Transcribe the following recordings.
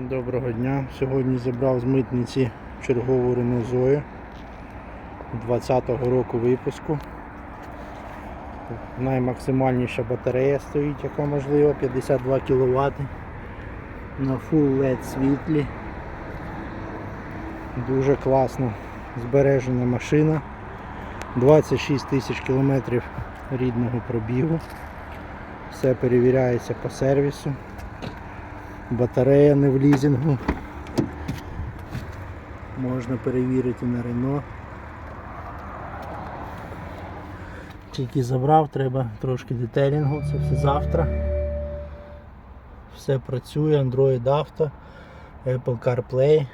Доброго дня. Сьогодні забрав з митниці чергову Zoe 20-го року випуску. Наймаксимальніша батарея стоїть, яка можлива, 52 кВт на Full LED світлі. Дуже класно збережена машина. 26 тисяч кілометрів рідного пробігу. Все перевіряється по сервісу. Батарея не в лізінгу. Можна перевірити на Рено. Тільки забрав, треба трошки детелінгу, це все завтра. Все працює, Android Auto, Apple CarPlay.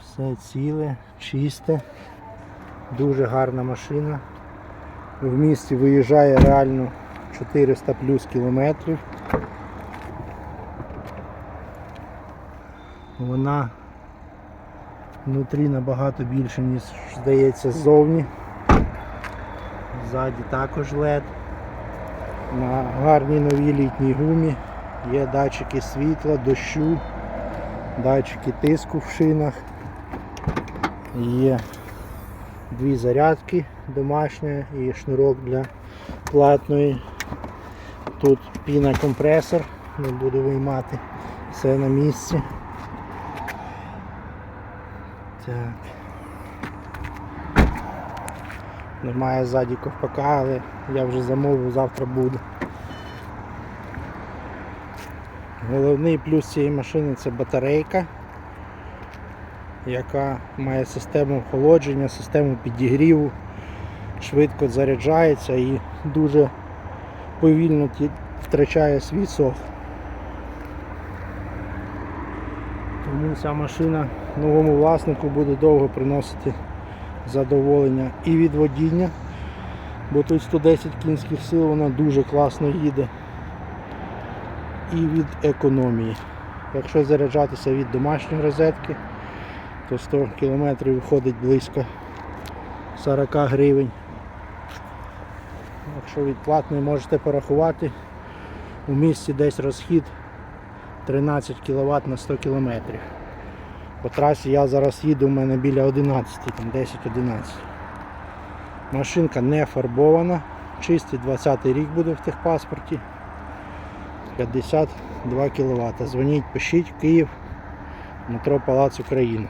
Все ціле, чисте. Дуже гарна машина. В місті виїжджає реально 400 плюс кілометрів. Вона внутрі набагато більше, ніж здається ззовні. Ззаді також LED. На гарній новій літній гумі є датчики світла, дощу, датчики тиску в шинах. Є дві зарядки домашня і шнурок для платної. Тут пінокомпресор, не буду виймати, все на місці. Так. Немає ззаді ковпака, але я вже замовив, завтра буде. Головний плюс цієї машини це батарейка, яка має систему охолодження, систему підігріву, швидко заряджається і дуже повільно втрачає свій сох. Тому ця машина новому власнику буде довго приносити задоволення і від водіння, бо тут 110 кінських сил вона дуже класно їде. І від економії. Якщо заряджатися від домашньої розетки, то 100 км виходить близько 40 гривень. Якщо від платної можете порахувати, у місті десь розхід 13 кВт на 100 км. По трасі я зараз їду, у мене біля 11, там 10-11. Машинка не фарбована, чистий 20 рік буде в техпаспорті. 52 кВт. Дзвоніть, пишіть, Київ, метро Палац Україна.